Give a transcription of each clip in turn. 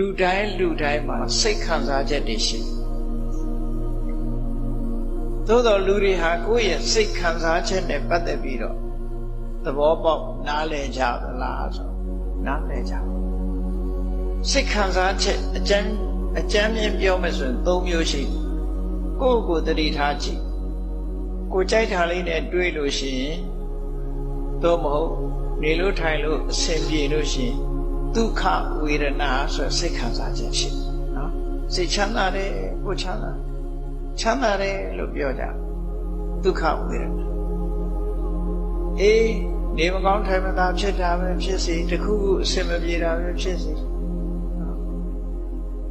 လူတိုင်းလူတိုင်းမှာစိတ်ခံစားချက်တွေရှိတယ်သို့တော်လူတွေဟာကိုယ့်ရဲ့စိတ်ခံစားချက်နဲ့ပတ်သက်ပြီးတော့သဘောပေါက်နားလည်ကြသလားဆိုနားလည်ကြပါစိတ်ခံစားချက်အကျဉ်းအကျဉ်းမြင်ပြောမယ်ဆိုရင်၃မျိုးရှိတယ်ကိုယ့်ကိုယ်တတိထားကြည့်ကိုကြိုက်တာလေးနဲ့တွေးလို့ရှိရင်သို့မဟုတ်နေလို့ထိုင်လို့အဆင်ပြေလို့ရှိရင် ဒုက္ခဝေဒနာဆိုစိတ်ခံစားချက်ရှိတယ်နော်စိတ်ချမ်းသာတယ်ကိုချမ်းသာချမ်းသာတယ်လို့ပြောကြဒုက္ခဝေဒနာအေးနေမကောင်းထိုင်မသာဖြစ်တာပဲဖြစ်စီတခုခုအဆင်မပြေတာပဲဖြစ်စီနော်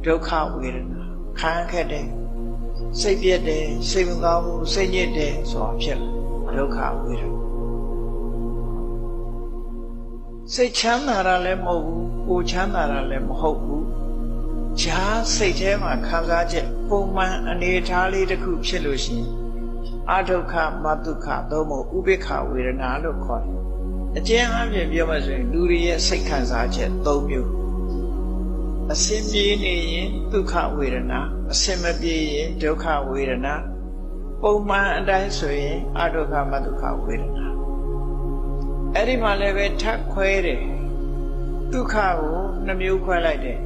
ဒုက္ခဝေဒနာခံခက်တယ်စိတ်ပြက်တယ်စိတ်မကောင်းဘူးစိတ်ညစ်တယ်ဆိုတာဖြစ်လာဒုက္ခဝေဒနာ စိတ်ချမ်းသာတာလည်းမဟုတ်ဘူးကိုချမ်းသာတာလည်းမဟုတ်ဘူးဂျားစိတ်ထဲမှာခံစားချက်ပုံမှန်အနေအထားလေးတစ်ခုဖြစ်လို့ရှိရင်အဒုက္ခမဒုက္ခသို့မဟုတ်ဥပိ္ပခဝေဒနာလို့ခေါ်တယ်အကျဉ်းအားဖြင့်ပြောမှဆိုရင်လူတွေရဲ့စိတ်ခံစားချက်၃မျိုးအစင်ပြေနေရင်ဒုက္ခဝေဒနာအစင်မပြေရင်ဒုက္ခဝေဒနာပုံမှန်အတိုင်းဆိုရင်အဒုက္ခမဒုက္ခဝေဒနာ အဲ့ဒီမှာလည်းပဲထပ်ခွဲတယ်ဒုက္ခကိုနှမျိုးခွဲလိုက်တယ်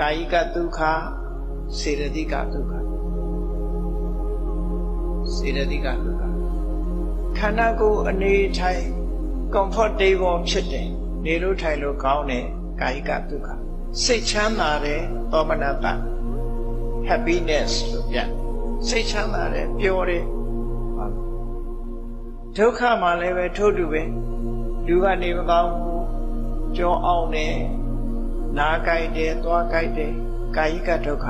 ကာယိကဒုက္ခစေတသိကဒုက္ခစေတသိကဒုက္ခခန္ဓာကိုယ်အနေထိုင် comfortable ဖြစ်တယ်နေလို့ထိုင်လို့ကောင်းတယ်ကာယိကဒုက္ခစိတ်ချမ်းသာတယ်သောမနတ happiness လို့ပြန်စိတ်ချမ်းသာတယ်ပျော်တယ် ဒုက္ခမှာလည်းပဲထို့တူပဲလူကနေမကောင်းဘူးကြောအောင်တယ်နာကြိုက်တယ်သွားကြိုက်တယ်ကာယိကဒုက္ခ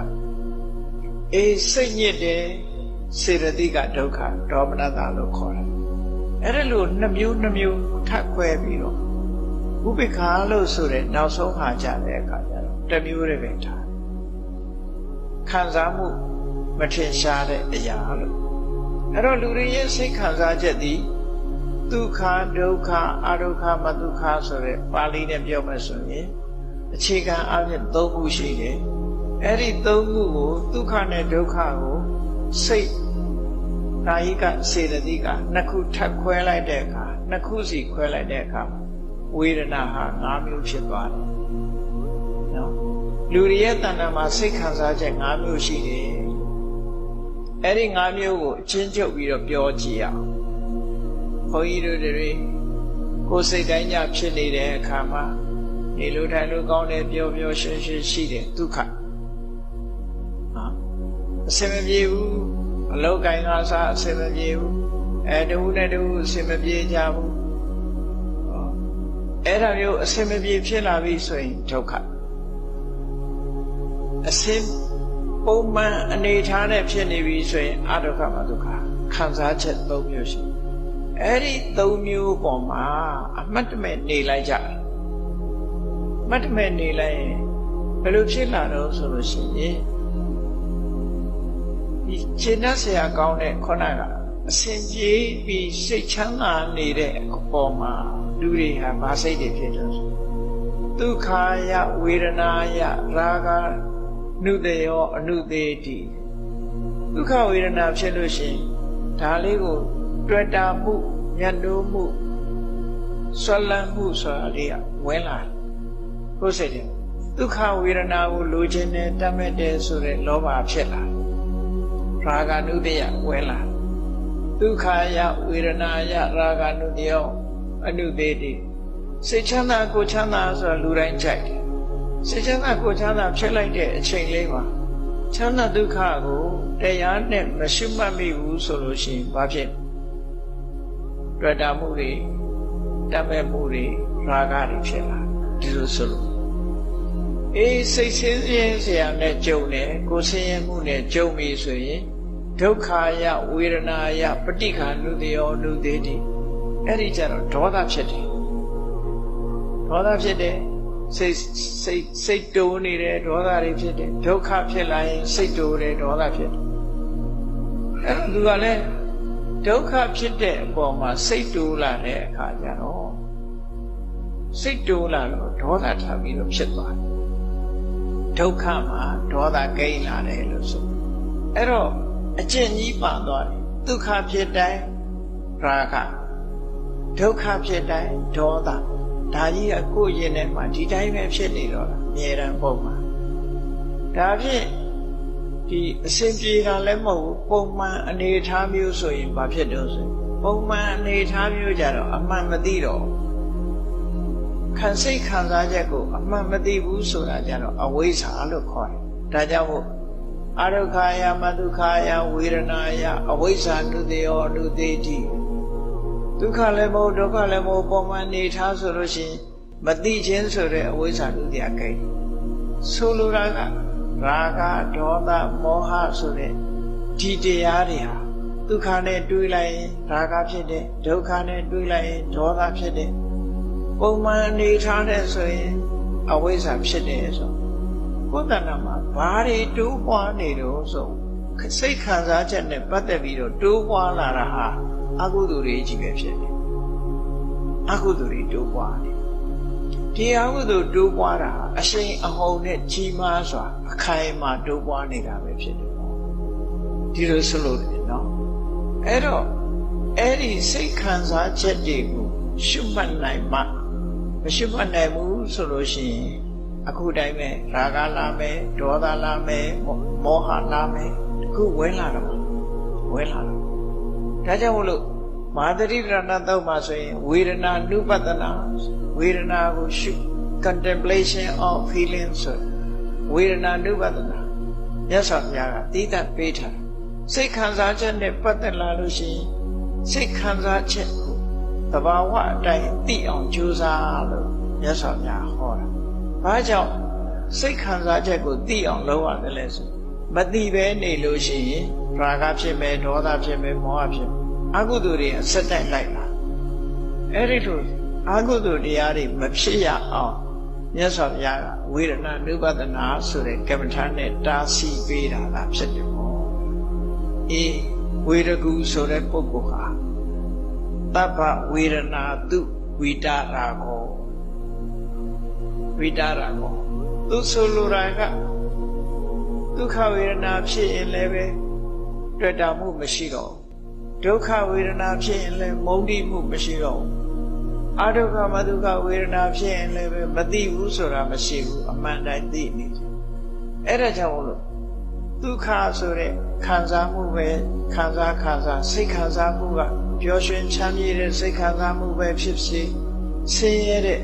အေးစိတ်ညစ်တယ်စေတသိကဒုက္ခဒေါမနတာလို့ခေါ်တယ်အဲ့ဒါလို့နှမျိုးနှမျိုးထပ်ခွဲပြီးတော့ဥပိ္ပခာလို့ဆိုတဲ့နောက်ဆုံးဟာကြတဲ့အခါကျတော့တစ်မျိုးတည်းပဲထားခံစားမှုမထင်ရှားတဲ့အရာလို့ အဲ့တော့လူတွေရဲ့စိတ်ခံစားချက်သည်ဒုက္ခဒုက္ခအဒုက္ခမဒုက္ခဆိုတဲ့ပါဠိနဲ့ပြောမှဆိုရင်အခြေခံအပြင်၃ခုရှိတယ်အဲ့ဒီ၃ခုကိုဒုက္ခနဲ့ဒုက္ခကိုစိတ်ကာယကစေတသိကနှစ်ခုထပ်ခွဲလိုက်တဲ့အခါနှစ်ခုစီခွဲလိုက်တဲ့အခါဝေဒနာဟာ၅မျိုးဖြစ်သွားတယ်နော်လူတွေရဲ့တဏ္ဍာမှာစိတ်ခံစားချက်၅မျိုးရှိတယ် အဲ့ဒီ၅မျိုးကိုအချင်းချုပ်ပြီးတော့ပြောကြည့်အောင်ဘုန်းကြီးတို့တွေကိုယ်စိတ်တိုင်းညဖြစ်နေတဲ့အခါမှာနေလို့ထိုင်လို့ကောင်းတယ်ပျော်ပျော်ရွှင်ရွှင်ရှိတယ်ဒုက္ခနော်အစင်မပြေဘူးအလောက်ကိုင်းကားစားအစင်မပြေဘူးအဲတဝူနဲ့တဝူအစင်မပြေကြဘူးဟောအဲ့ဒါမျိုးအစင်မပြေဖြစ်လာပြီဆိုရင်ဒုက္ခအစင် ပုံမှန်အနေထားနဲ့ဖြစ်နေပြီဆိုရင်အဒုက္ခမဒုက္ခခံစားချက်၃မျိုးရှိအဲ့ဒီ၃မျိုးပေါ်မှာအမှတ်တမဲ့နေလိုက်ကြတယ်မတ်တမဲ့နေလိုက်ရင်ဘယ်လိုဖြစ်လာတော့ဆိုလို့ရှိရင်ဒီခြေနှက်ဆရာကောင်းတဲ့ခုနကအစဉ်ပြေးပြီးစိတ်ချမ်းသာနေတဲ့အပေါ်မှာလူတွေဟာမစိတ်တွေဖြစ်တယ်ဆိုဒုက္ခယဝေဒနာယရာဂ နုတယောအနုသေးတိဒုက္ခဝေဒနာဖြစ်လို့ရှိရင်ဒါလေးကို တွေ့တာမှုညှနိုးမှုဆွလန်းမှုဆိုတာလေးကဝင်လာတယ်ကိုယ်စိတ်တယ်ဒုက္ခဝေဒနာကိုလိုချင်တယ်တတ်မဲ့တယ်ဆိုတဲ့လောဘဖြစ်လာရာဂနုတယဝဲလာဒုက္ခယဝေဒနာယရာဂနုတယောအနုသေးတိစိတ်ချမ်းသာကိုချမ်းသာဆိုလူတိုင်းကြိုက်တယ် စိတ်ချမ်းသာကိုချမ်းသာဖြစ်လိုက်တဲ့အချိန်လေးမှာချမ်းသာဒုက္ခကိုတရားနဲ့မရှိမှတ်မိဘူးဆိုလို့ရှိရင်ဘာဖြစ်တွေ့တာမှုတွေတတ်မဲ့မှုတွေရာဂတွေဖြစ်လာဒီလိုဆိုလို့အေးစိတ်ဆင်းရဲစရာနဲ့ကြုံတယ်ကိုဆင်းရဲမှုနဲ့ကြုံပြီဆိုရင်ဒုက္ခယဝေဒနာယပဋိခါနုတယောနုသေးတိအဲ့ဒီကျတော့ဒေါသဖြစ်တယ်ဒေါသဖြစ်တယ် စိတ်စိတ်စိတ်တိုးနေတယ်ဒေါသတွေဖြစ်တယ်ဒုက္ခဖြစ်လာရင်စိတ်တိုးတယ်ဒေါသဖြစ်တယ်အဲ့တော့သူကလည်းဒုက္ခဖြစ်တဲ့အပေါ်မှာစိတ်တိုးလာတဲ့အခါကျတော့စိတ်တိုးလာတော့ဒေါသထပ်ပြီးတော့ဖြစ်သွားတယ်ဒုက္ခမှာဒေါသကိန်းလာတယ်လို့ဆိုအဲ့တော့အကျင့်ကြီးပါသွားတယ်ဒုက္ခဖြစ်တိုင်းရာဂဒုက္ခဖြစ်တိုင်းဒေါသ ဒါကြီးကကိုယ့်ရင်ထဲမှာဒီတိုင်းပဲဖြစ်နေတော့တာအမြဲတမ်းပုံမှာဒါဖြင့်ဒီအစဉ်ပြေတာလည်းမဟုတ်ဘူးပုံမှန်အနေအထားမျိုးဆိုရင်ဘာဖြစ်တော့ဆိုပုံမှန်အနေအထားမျိုးကြတော့အမှန်မသိတော့ခံစိတ်ခံစားချက်ကိုအမှန်မသိဘူးဆိုတာကြတော့အဝိဇ္ဇာလို့ခေါ်တယ်ဒါကြောင့်မို့အရုခာယမဒုက္ခယဝေဒနာယအဝိဇ္ဇာနုတေယောနုတေတိ ဒုက္ခလည်းမဟုတ်ဒုက္ခလည်းမဟုတ်ပုံမှန်နေထားဆိုလို့ရှိရင်မသိခြင်းဆိုတဲ့အဝိဇ္ဇာနုတေယကိန်းဆိုလိုတာကရာဂဒေါသမောဟဆိုတဲ့ဒီတရားတွေဟာဒုက္ခနဲ့တွေးလိုက်ရင်ရာဂဖြစ်တယ်ဒုက္ခနဲ့တွေးလိုက်ရင်ဒေါသဖြစ်တယ်ပုံမှန်အနေထားတဲ့ဆိုရင်အဝိဇ္ဇာဖြစ်တယ်ဆိုကိုယ်တဏ္ဍာမှာဘာတွေတိုးပွားနေတော့ဆိုစိတ်ခံစားချက်နဲ့ပတ်သက်ပြီးတော့တိုးပွားလာတာဟာ အကုသိုလ်တွေကြီးပဲဖြစ်တယ်အကုသိုလ်တွေတိုးပွားတယ်ဒီအကုသိုလ်တိုးပွားတာအရှိန်အဟုန်နဲ့ကြီးမားစွာအခိုင်အမာတိုးပွားနေတာပဲဖြစ်တယ်ပေါ့ဒီလိုဆိုလို့တယ်နော်အဲ့တော့အဲ့ဒီစိတ်ခံစားချက်တွေကိုရှုမှတ်နိုင်မှမရှုမှတ်နိုင်ဘူးဆိုလို့ရှိရင်အခုတိုင်းပဲရာဂလာမယ်ဒေါသလာမယ်မောဟလာမယ်အခုဝဲလာတော့ဝဲလာတော့ ဒါကြောင့်မလို့မာသတိရဏတော့မှာဆိုရင်ဝေဒနာနုပတနာဝေဒနာကိုရှု contemplation of feeling ဆိုဝေဒနာနုပတနာမြတ်စွာဘုရားကတိတတ်ပေးထားစိတ်ခံစားချက်နဲ့ပတ်သက်လာလို့ရှိရင်စိတ်ခံစားချက်ကိုသဘာဝအတိုင်းသိအောင်ကြိုးစားလို့မြတ်စွာဘုရားဟောတာ။ဘာကြောင့်စိတ်ခံစားချက်ကိုသိအောင်လုပ်ရတယ်လဲဆိုမသိပဲနေလို့ရှိရင်ရာဂဖြစ်မယ်ဒေါသဖြစ်မယ်မောဟဖြစ်မယ် အကုသိုလ်တွေအဆက်တိုက်လိုက်လာအဲ့ဒီလိုအကုသိုလ်တရားတွေမဖြစ်ရအောင်မြတ်စွာဘုရားကဝေဒနာနုပဒနာဆိုတဲ့ကမ္မထာနဲ့တားဆီးပေးတာလားဖြစ်တယ်ပေါ့အေးဝေရကူဆိုတဲ့ပုဂ္ဂိုလ်ဟာတပ္ပဝေဒနာတုဝိတာရာကိုဝိတာရာကိုသူဆိုလိုတာကဒုက္ခဝေဒနာဖြစ်ရင်လည်းပဲတွေ့တာမှုမရှိတော့ ဒုက္ခဝေဒနာဖြစ်ရင်လည်းမုန်းတိမှုမရှိတော့အဒုက္ခမဒုက္ခဝေဒနာဖြစ်ရင်လည်းပဲမသိဘူးဆိုတာမရှိဘူးအမှန်တိုင်းသိနေတယ်အဲ့ဒါကြောင့်မလို့ဒုက္ခဆိုတဲ့ခံစားမှုပဲခံစားခံစားစိတ်ခံစားမှုကပျော်ရွှင်ချမ်းမြေ့တဲ့စိတ်ခံစားမှုပဲဖြစ်စေဆင်းရဲတဲ့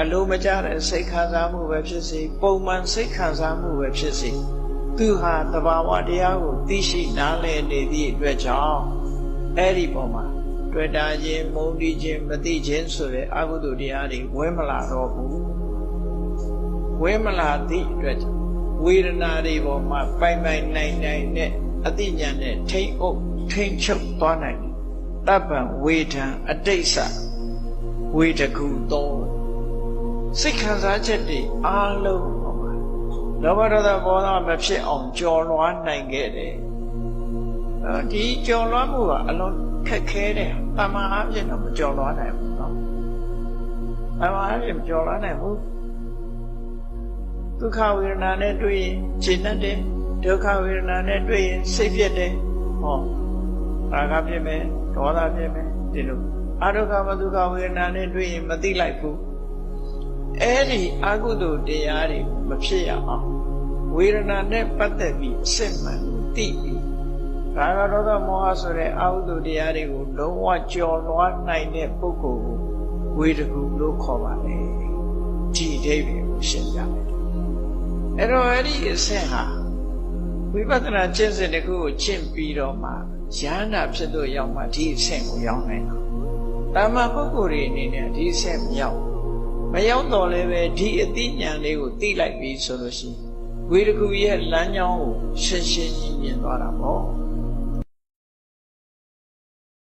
အလိုမကျတဲ့စိတ်ခံစားမှုပဲဖြစ်စေပုံမှန်စိတ်ခံစားမှုပဲဖြစ်စေသူဟာတဘာဝတရားကိုသိရှိနားလည်နေသည့်အတွက်ကြောင့် အဲ့ဒီပုံမှာတွေ့တာခြင်းမုန်းတီးခြင်းမသိခြင်းဆိုတဲ့အကုသိုလ်တရားတွေဝဲမလာတော့ဘူးဝဲမလာသည့်အတွက်ကြောင့်ဝေဒနာတွေပေါ်မှာပိုင်ပိုင်နိုင်နိုင်နဲ့အတိညာနဲ့ထိမ့်အုပ်ထိမ့်ချုပ်သွားနိုင်တယ်တပ္ပံဝေဒံအတိတ်ဆဝေတကူသောစိတ်ခံစားချက်တွေအားလုံးပေါ်မှာလောဘဒေါသမောဟမဖြစ်အောင်ကြော်လွှားနိုင်ခဲ့တယ် ဒီကြော်လွှားမှုကအလွန်ခက်ခဲတယ်တမန်အားဖြင့်တော့မကြော်လွှားနိုင်ဘူးနော်တမန်အားဖြင့်မကြော်လွှားနိုင်ဘူးဒုက္ခဝေဒနာနဲ့တွေ့ရင်ခြေနဲ့တယ်ဒုက္ခဝေဒနာနဲ့တွေ့ရင်စိတ်ပြက်တယ်ဟောရာဂဖြစ်မယ်ဒေါသဖြစ်မယ်ဒီလိုအဒုက္ခမဒုက္ခဝေဒနာနဲ့တွေ့ရင်မသိလိုက်ဘူးအဲ့ဒီအကုသိုလ်တရားတွေမဖြစ်ရအောင်ဝေဒနာနဲ့ပတ်သက်ပြီးအစစ်မှန်ကိုသိပြီး ရာဂဒေါသမောဟဆိုတဲ့အကုသိုလ်တရားတွေကိုလုံးဝကျော်လွှားနိုင်တဲ့ပုဂ္ဂိုလ်ကိုဝေဒကူလို့ခေါ်ပါတယ်ဒီအဓိပ္ပာယ်ကိုရှင်းပြမယ်အဲ့တော့အဲ့ဒီအဆင့်ဟာဝိပဿနာကျင့်စဉ်တစ်ခုကိုကျင့်ပြီးတော့မှရဟန္တာဖြစ်လို့ရောက်မှဒီအဆင့်ကိုရောက်နိုင်တာတာမန်ပုဂ္ဂိုလ်တွေအနေနဲ့ဒီအဆင့်မရောက်မရောက်တော့လည်းပဲဒီအသိဉာဏ်လေးကိုသိလိုက်ပြီဆိုလို့ရှိရင်ဝေဒကူရဲ့လမ်းကြောင်းကိုရှင်းရှင်းကြီးမြင်သွားတာပေါ့